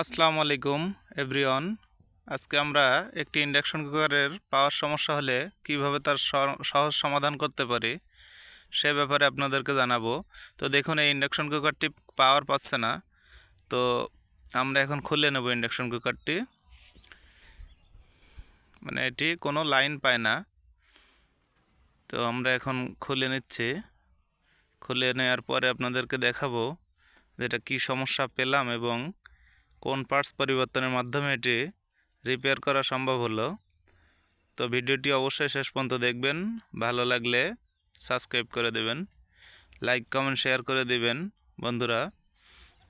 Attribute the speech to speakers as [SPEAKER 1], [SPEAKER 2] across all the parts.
[SPEAKER 1] আসসালামু আলাইকুম, এভরিওয়ান। আজকে আমরা একটি ইন্ডাকশন কুকারের পাওয়ার সমস্যা হলে কীভাবে তার সহজ সমাধান করতে পারি, সে ব্যাপারে আপনাদেরকে জানাব। তো দেখুন, এই ইন্ডাকশন কুকারটি পাওয়ার পাচ্ছে না। তো আমরা এখন খুলে নেব ইন্ডাকশন কুকারটি। মানে এটি কোনো লাইন পায় না। তো আমরা এখন খুলে নিচ্ছি। খুলে নেওয়ার পরে আপনাদেরকে দেখাবো যে এটা কী সমস্যা পেলাম এবং কোন পার্টস পরিবর্তনের মাধ্যমে এটি রিপেয়ার করা সম্ভব হলো? তো ভিডিওটি অবশ্যই শেষ পর্যন্ত দেখবেন। ভালো লাগলে সাবস্ক্রাইব করে দেবেন। লাইক, কমেন্ট, শেয়ার করে দেবেন বন্ধুরা।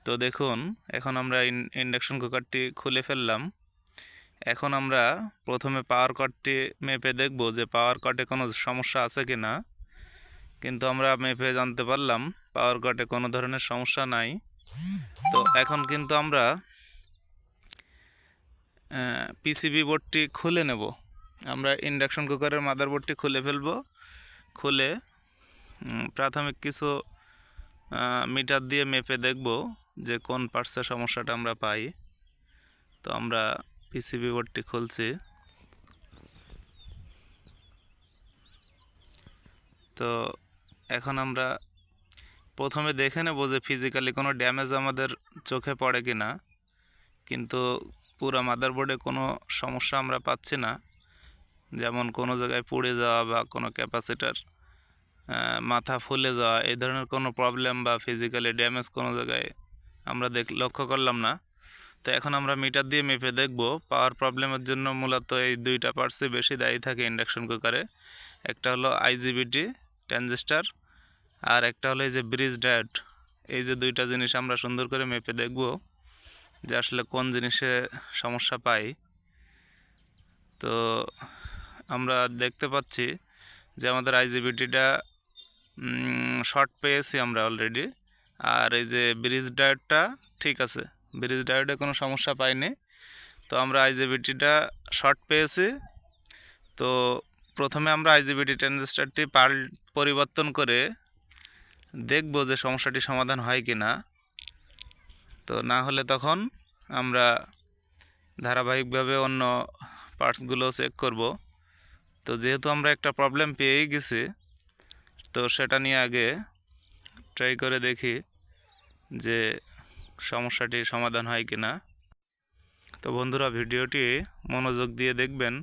[SPEAKER 1] তো দেখুন, এখন আমরা ইন্ডাকশন কুকারটি খুলে ফেললাম। এখন আমরা প্রথমে পাওয়ার কটটি মেপে দেখব যে পাওয়ার কটে কোনো সমস্যা আছে কি না। কিন্তু আমরা মেপে জানতে পারলাম, পাওয়ার কটে কোনো ধরনের সমস্যা নাই। তো এখন কিন্তু আমরা পিসিবি বোর্ডটি খুলে নেব। আমরা ইন্ডাকশন কুকারের মাদারবোর্ডটি খুলে ফেলব। খুলে প্রাথমিক কিছু মিটার দিয়ে মেপে দেখব যে কোন পার্টসের সমস্যাটা আমরা পাই। তো আমরা পিসিবি বোর্ডটি খুলছি। তো এখন আমরা প্রথমে দেখে নেব যে ফিজিক্যালি কোনো ড্যামেজ আমাদের চোখে পড়ে কি না কিন্তু পুরো মাদারবোর্ডে কোনো সমস্যা আমরা পাচ্ছি না। যেমন কোনো জায়গায় পুড়ে যাওয়া বা কোনো ক্যাপাসিটার মাথা ফুলে যাওয়া, এই ধরনের কোনো প্রবলেম বা ফিজিক্যালি ড্যামেজ কোনো জায়গায় আমরা দেখ, লক্ষ্য করলাম না। তো এখন আমরা মিটার দিয়ে মেপে দেখব, পাওয়ার প্রবলেমের জন্য মূলত এই দুইটা পার্টসই বেশি দায়ী থাকে ইন্ডাকশন কুকারে। একটা হলো আইজিবিটি ট্রানজিস্টার, আর একটা হলো এই যে ব্রিজ ডায়োড। এই যে দুইটা জিনিস আমরা সুন্দর করে মেপে দেখব। যে আসলে কোন জিনিসে সমস্যা পাই। তো আমরা দেখতে পাচ্ছি যে আমাদের আইজিবিটিটা শর্ট পেয়েছি আমরা অলরেডি আর এই যে ব্রিজ ডায়োডটা ঠিক আছে, ব্রিজ ডায়োডে কোনো সমস্যা পাইনি। তো আমরা আইজিবিটিটা শর্ট পেয়েছি। তো প্রথমে আমরা আইজিবিটি ট্রানজিস্টারটি পাল পরিবর্তন করে দেখব যে সমস্যাটি সমাধান হয় কি না তো না হলে তখন আমরা ধারাবাহিকভাবে অন্য পার্টসগুলো চেক করব। তো যেহেতু আমরা একটা প্রবলেম পেয়েই গেছি, তো সেটা নিয়ে আগে ট্রাই করে দেখি যে সমস্যাটি সমাধান হয় কি না তো বন্ধুরা, ভিডিওটি মনোযোগ দিয়ে দেখবেন,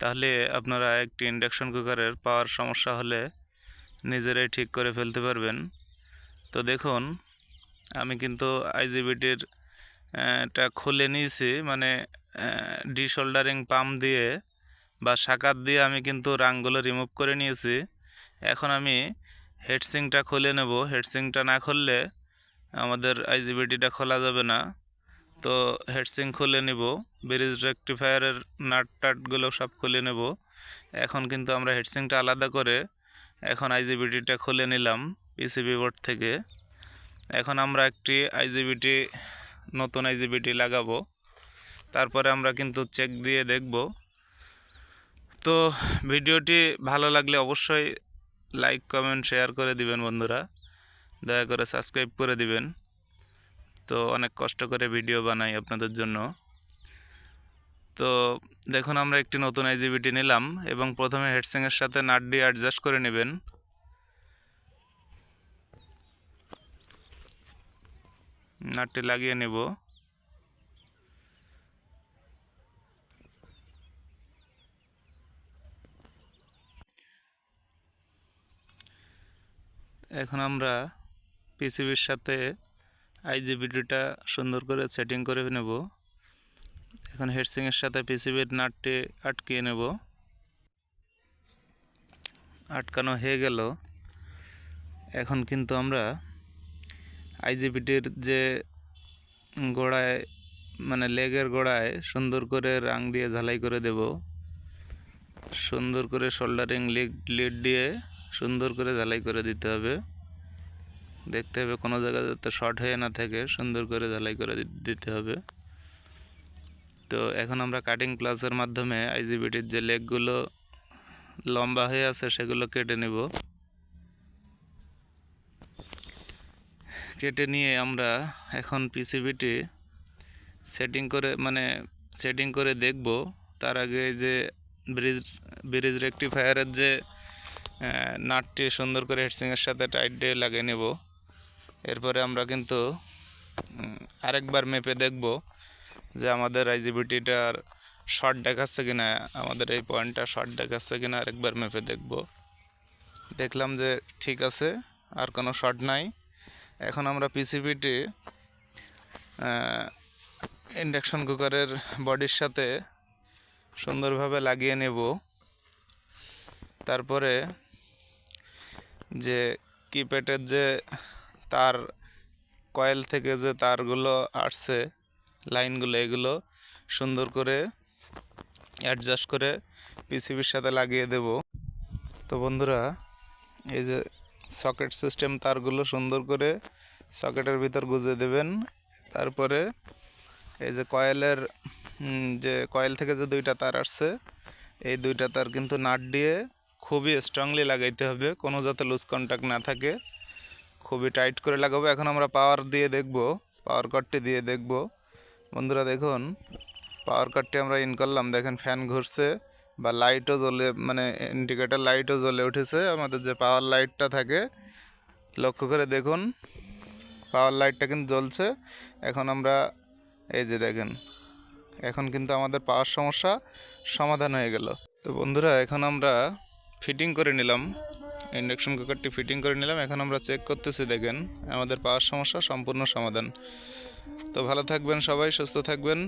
[SPEAKER 1] তাহলে আপনারা একটি ইন্ডাকশন কুকারের পাওয়ার সমস্যা হলে নিজেরাই ঠিক করে ফেলতে পারবেন। তো দেখুন আমি কিন্তু আইজিবিটির টা খুলে নিয়েছি। মানে ডিশোল্ডারিং পাম্প দিয়ে বা শাকাত দিয়ে আমি কিন্তু রাংগুলো রিমুভ করে নিয়েছি। এখন আমি হেডসিংটা খুলে নেব। হেডসিংটা না খুললে আমাদের আইজিবিটিটা খোলা যাবে না। তো হেডসিং খুলে নেব। ব্রিজ রেকটিফায়ারের নাট টাটগুলো সব খুলে নেব। এখন কিন্তু আমরা হেডসিংটা আলাদা করে এখন আইজিবিটিটা খুলে নিলাম পিসিবি বোর্ড থেকে। এখন আমরা একটি আইজিবিটি নতুন আইজিবিটি লাগাবো। তারপরে আমরা কিন্তু চেক দিয়ে দেখব। তো ভিডিওটি ভালো লাগলে অবশ্যই লাইক কমেন্ট শেয়ার করে দিবেন বন্ধুরা। দয়া করে সাবস্ক্রাইব করে দিবেন। তো অনেক কষ্ট করে ভিডিও বানাই আপনাদের জন্য। তো দেখুন, আমরা একটি নতুন আইজিবিটি নিলাম এবং প্রথমে হেডসিংয়ের সাথে নাট দিয়ে অ্যাডজাস্ট করে নেবেন। নাটটি লাগিয়ে নেব। এখন আমরা পিসিবির সাথে আইজিবিটিটা সুন্দর করে সেটিং করে নেব। এখন হেডসিংয়ের সাথে পিসিবির নাটটি আটকিয়ে নেব। আটকানো হয়ে গেল। এখন কিন্তু আমরা আইজিবিটির যে গোড়ায় মানে লেগের গোড়ায় সুন্দর করে রাং দিয়ে ঝালাই করে দেব। সুন্দর করে শোল্ডারিং লিড লিড দিয়ে সুন্দর করে ঝালাই করে দিতে হবে। দেখতে হবে কোনো জায়গায় যাতে শর্ট হয়ে না থাকে, সুন্দর করে ঝালাই করে দিতে হবে। তো এখন আমরা কাটিং প্লাসের মাধ্যমে আইজিবিটির যে লেগগুলো লম্বা হয়ে আছে সেগুলো কেটে নেব। কেটে নিয়ে আমরা এখন পিসিবিটি সেটিং করে মানে সেটিং করে দেখব। তার আগে যে ব্রিজ ব্রিজ রেকটিফায়ারের যে নাটটি সুন্দর করে হেডসিংয়ের সাথে টাইট দিয়ে লাগিয়ে নেব। এরপরে আমরা কিন্তু আরেকবার মেপে দেখব যে আমাদের আইজিবিটিটার শর্ট দেখাচ্ছে কিনা, আমাদের এই পয়েন্টটা শর্ট দেখাচ্ছে কিনা, আরেকবার মেপে দেখব। দেখলাম যে ঠিক আছে, আর কোনো শর্ট নাই। এখন আমরা পিসিবিটি ইন্ডাকশন কুকারের বডির সাথে সুন্দরভাবে লাগিয়ে নেব। তারপরে যে কিপ্যাডের যে তার কয়েল থেকে যে তারগুলো আসছে লাইনগুলো এগুলো সুন্দর করে অ্যাডজাস্ট করে পিসিবির সাথে লাগিয়ে দেব। তো বন্ধুরা, এই যে সকেট সিস্টেম তারগুলো সুন্দর করে সকেটের ভিতর গুজে দেবেন। তারপরে এই যে কয়েলের যে কয়েল থেকে যে দুইটা তার আসছে, এই দুইটা তার কিন্তু নাট দিয়ে খুবই স্ট্রংলি লাগাইতে হবে, কোনো যাতে লুজ কন্ট্যাক্ট না থাকে। খুবই টাইট করে লাগাবো। এখন আমরা পাওয়ার দিয়ে দেখব পাওয়ার কাটটি দিয়ে দেখব। বন্ধুরা দেখুন পাওয়ার কাটটি আমরা ইন করলাম। দেখেন ফ্যান ঘুরছে। বা লাইটও জ্বলে মানে ইন্ডিকেটার লাইটও জ্বলে উঠেছে। আমাদের যে পাওয়ার লাইটটা থাকে, লক্ষ্য করে দেখুন পাওয়ার লাইটটা কিন্তু জ্বলছে। এখন আমরা, এই যে দেখেন, এখন কিন্তু আমাদের পাওয়ার সমস্যা সমাধান হয়ে গেল। তো বন্ধুরা, এখন আমরা ফিটিং করে নিলাম। ইন্ডাকশন কুকারটি ফিটিং করে নিলাম। এখন আমরা চেক করতেছি, দেখেন, আমাদের পাওয়ার সমস্যা সম্পূর্ণ সমাধান। তো ভালো থাকবেন সবাই, সুস্থ থাকবেন।